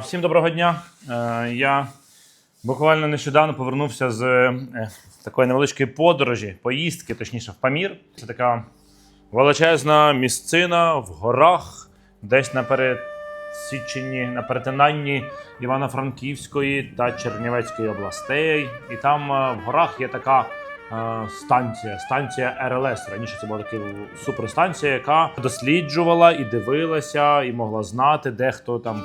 Всім доброго дня. Е, Я буквально нещодавно повернувся з е, такої невеличкої подорожі, поїздки, точніше, в Памір. Це така величезна місцина в горах, десь на пересіченні, на перетинанні Івано-Франківської та Чернівецької областей. І там е, в горах є така станція, станція РЛС. Раніше це була така суперстанція, яка досліджувала і дивилася, і могла знати, де хто там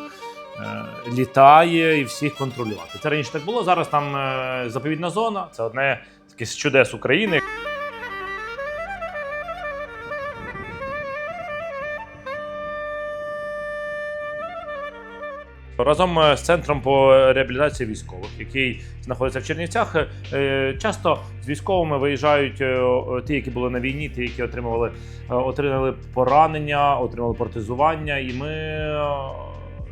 літає і всіх контролювати. Це раніше так було. Зараз там е, заповідна зона. Це одне таке з чудес України. Разом е, з центром по реабілітації військових, який знаходиться в Чернівцях, е, часто з військовими виїжджають е, ті, які були на війні, ті, які отримували, е, отримали поранення, отримали протезування, і ми е,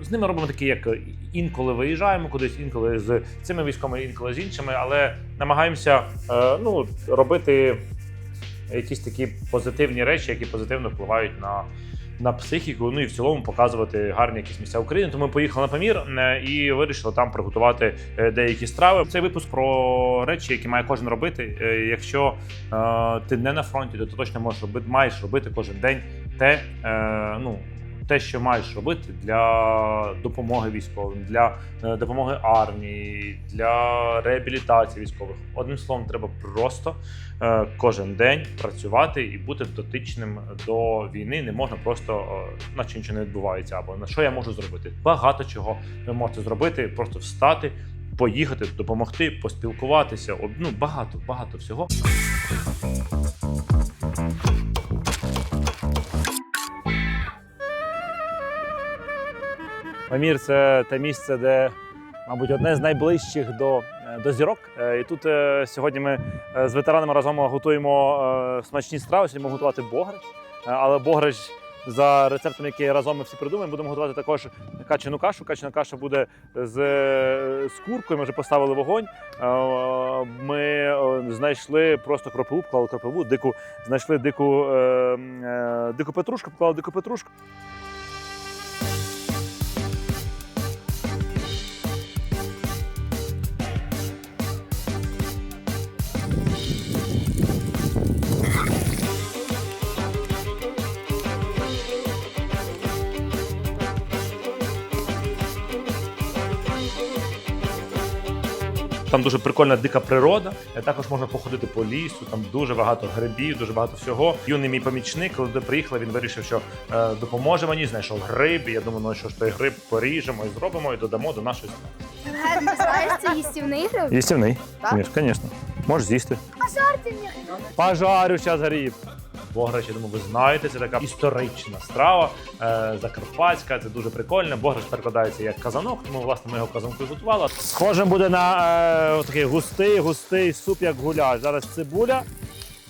з ними робимо такі, як інколи виїжджаємо кудись, інколи з цими військовими, інколи з іншими, але намагаємося е, ну, робити якісь такі позитивні речі, які позитивно впливають на. На психіку, ну і в цілому показувати гарні якісь місця України. Тому ми поїхали на Памір е, і вирішили там приготувати е, деякі страви. Цей випуск про речі, які має кожен робити. Е, Якщо е, ти не на фронті, то ти точно можеш робити, маєш робити кожен день те, е, ну те, що маєш робити для допомоги військовим, для е, допомоги армії, для реабілітації військових. Одним словом, треба просто е, кожен день працювати і бути дотичним до війни. Не можна просто, е, наче нічого не відбувається, або на що я можу зробити. Багато чого ви можете зробити, просто встати. Поїхати, допомогти, поспілкуватися. Ну, багато, багато всього. Памір це те місце, де, мабуть, одне з найближчих до, е, до зірок. Е, І тут е, сьогодні ми з ветеранами разом готуємо смачні страви. Сьогодні будемо готувати бограч. Але бограч за рецептом, який разом ми всі придумаємо, будемо готувати також качану кашу. Качана каша буде з, з куркою. Ми вже поставили вогонь. Ми знайшли просто кропиву, поклали кропиву, дику, знайшли дику, дику петрушку, поклали дику петрушку. Там дуже прикольна дика природа. Е, Також можна походити по лісу. Там дуже багато грибів, дуже багато всього. Юний мій помічник, коли туди приїхали, він вирішив, що е, допоможе мені. Знайшов гриб. І я думаю, ну що ж той гриб поріжемо і зробимо, і додамо до нашої страви. Їстівний гриб? Їстівний, звісно. Можеш з'їсти. Пожарте мені. Пожарю зараз гриб. Бограч, я думаю, ви знаєте, це така історична страва, е, закарпатська, це дуже прикольно. Бограч перекладається як казанок, тому власне ми його казанку готували. Схожим буде на е, такий густий, густий суп, як гуляш. Зараз цибуля,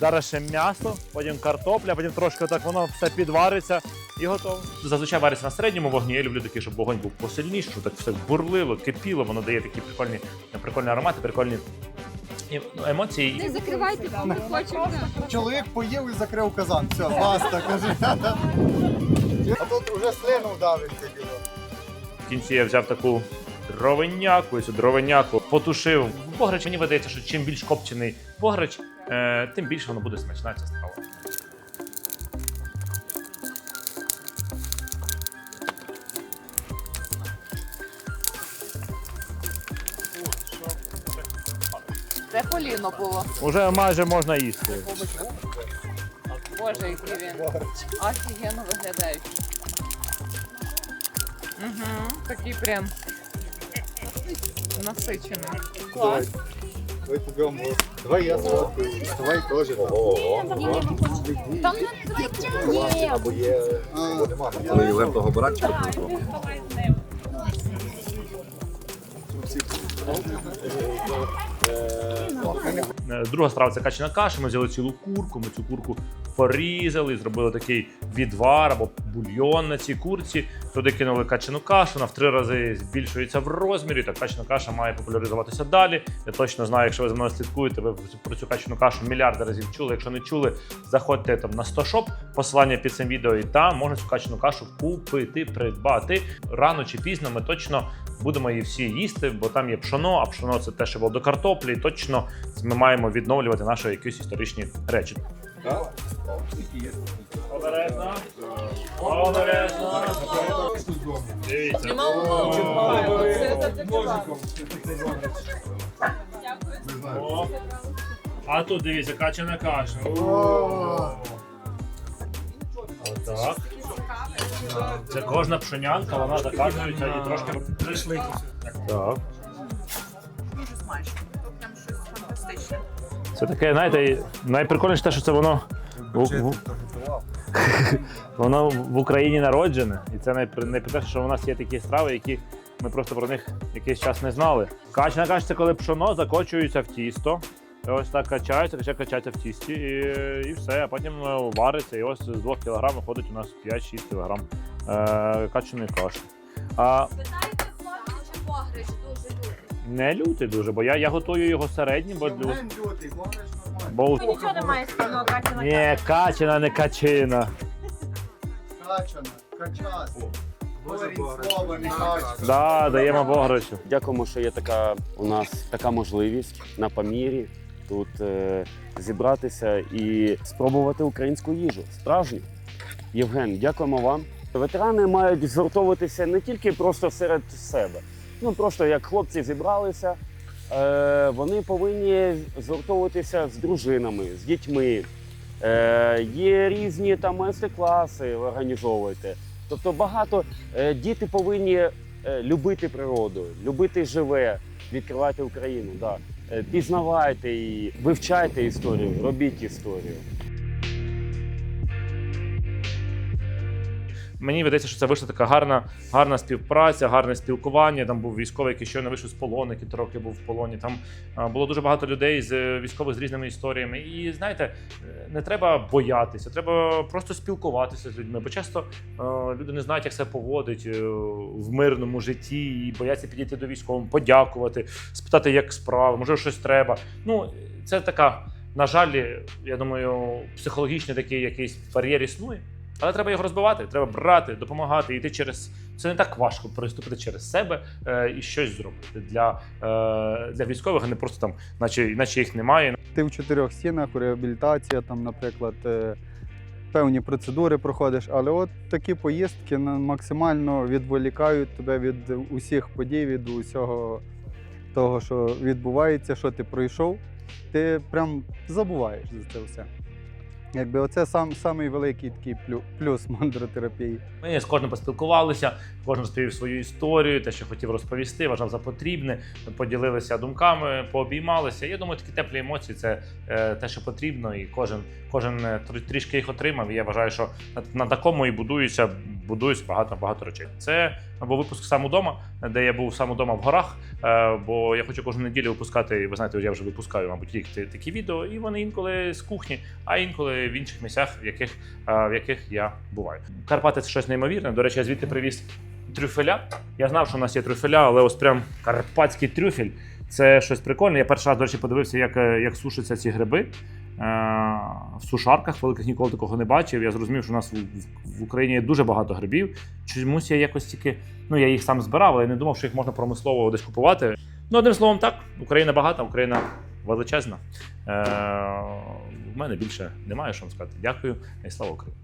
зараз ще м'ясо, потім картопля, потім трошки так воно все підвариться і готово. Зазвичай вариться на середньому вогні. Я люблю такий, щоб вогонь був посильніший, щоб так все бурлило, кипіло, воно дає такі прикольні, прикольні аромати, прикольні емоції. Не закривайте, бо ми хочемо. Чоловік поїв і закрив казан. Все, баста, каже. А тут вже слину давиться діло. В кінці я взяв таку дровиняку, і цю дровиняку потушив в пограч. Мені видається, що чим більш копчений пограч, е, тим більше воно буде смачна ця страва. Це коліно було. Уже майже можна їсти. Боже, який він. Офігенно виглядають. Угу. Такий прям насичений. Клас. Давай. Давай я сфоткаю. Давай теж. Там не Або є. Коли Євген того баранчика прийшов. Е, Друга страва це качана каша. Ми взяли цілу курку. Ми цю курку порізали, зробили такий відвар або бульйон на цій курці. Туди кинули качану кашу, вона в три рази збільшується в розмірі. Так качана каша має популяризуватися далі. Я точно знаю, якщо ви за мною слідкуєте, ви про цю качану кашу мільярди разів чули. Якщо не чули, заходьте там на 100 шоп, посилання під цим відео, і там можна цю качану кашу купити, придбати. Рано чи пізно ми точно будемо її всі їсти, бо там є пшоно, а пшоно це те, що було до картоплі. І точно ми маємо відновлювати наші якісь історичні речі. Обережно. Обережно. Дивіться. О. А тут дивіться, качана каша. Отак. Це кожна пшенянка, вона закачується і трошки прийшли. Так. Це таке, знаєте, найприкольніше те, що це воно. в- Воно в Україні народжене, і це найприкольніше, що у нас є такі страви, які ми просто про них якийсь час не знали. Качана каша це коли пшоно закочується в тісто. Ось так качається, качається, качається в тісті, і, і все. А потім е, вариться, і ось з 2 кг виходить у нас 5-6 кг е, качаної каші. А Питайте хлопці, чи любить. Не лютий дуже, бо я, я готую його середнім, бо, для- лютий, можеш нормально. бо у- Нічого немає спільного качана. Ні, качана, не качина. Качана, качас. Говорить слово, не качка. Да, даємо бограчу. Дякуємо, що є така у нас така можливість на Памірі тут е, зібратися і спробувати українську їжу. Справжню. Євген, дякуємо вам. Ветерани мають згуртовуватися не тільки просто серед себе. Ну просто як хлопці зібралися, е, вони повинні згуртовуватися з дружинами, з дітьми. Е, є різні там майстер-класи організовувати. Тобто багато е, діти повинні е, любити природу, любити живе, відкривати Україну. Да. Е, Пізнавайте її, вивчайте історію, робіть історію. Мені видається, що це вийшла така гарна, гарна співпраця, гарне спілкування. Там був військовий, який щойно вийшов з полону, який роки був в полоні. Там було дуже багато людей з е, військових з різними історіями. І знаєте, е, не треба боятися, треба просто спілкуватися з людьми. Бо часто е, люди не знають, як себе поводить в мирному житті, і бояться підійти до військового, подякувати, спитати, як справи, може щось треба. Ну це така, на жаль, я думаю, психологічний такий якийсь бар'єр існує. Але треба його розбивати, треба брати, допомагати, йти через це не так важко переступити через себе е, і щось зробити для, е, для військових, а не просто там, наче, наче їх немає. Ти в чотирьох стінах, реабілітація, там, наприклад, е, певні процедури проходиш, але от такі поїздки максимально відволікають тебе від усіх подій, від усього того, що відбувається, що ти пройшов. Ти прям забуваєш за це все. Якби оце сам самий великий такий плюс мандротерапії. Ми з кожним поспілкувалися, кожен розповів свою історію, те, що хотів розповісти, вважав за потрібне. Поділилися думками, пообіймалися. Я думаю, такі теплі емоції це е, те, що потрібно, і кожен, кожен е, трішки їх отримав. І я вважаю, що на, такому і будується, будується багато багато речей. Це або випуск сам удома, де я був сам удома в горах. Е, бо я хочу кожну неділю випускати. Ви знаєте, я вже випускаю, мабуть, рік такі відео, і вони інколи з кухні, а інколи в інших місцях, в яких, е, в яких я буваю. Карпати це щось неймовірне. До речі, я звідти привіз трюфеля. Я знав, що в нас є трюфеля, але ось прям карпатський трюфель. Це щось прикольне. Я перший раз, до речі, подивився, як, е, як сушаться ці гриби. Е, В сушарках великих ніколи такого не бачив. Я зрозумів, що у нас в, Україні є дуже багато грибів. Чомусь я якось тільки, ну я їх сам збирав, але я не думав, що їх можна промислово десь купувати. Ну, одним словом, так, Україна багата, Україна величезна. Е, в мене більше немає що вам сказати. Дякую і слава Україні.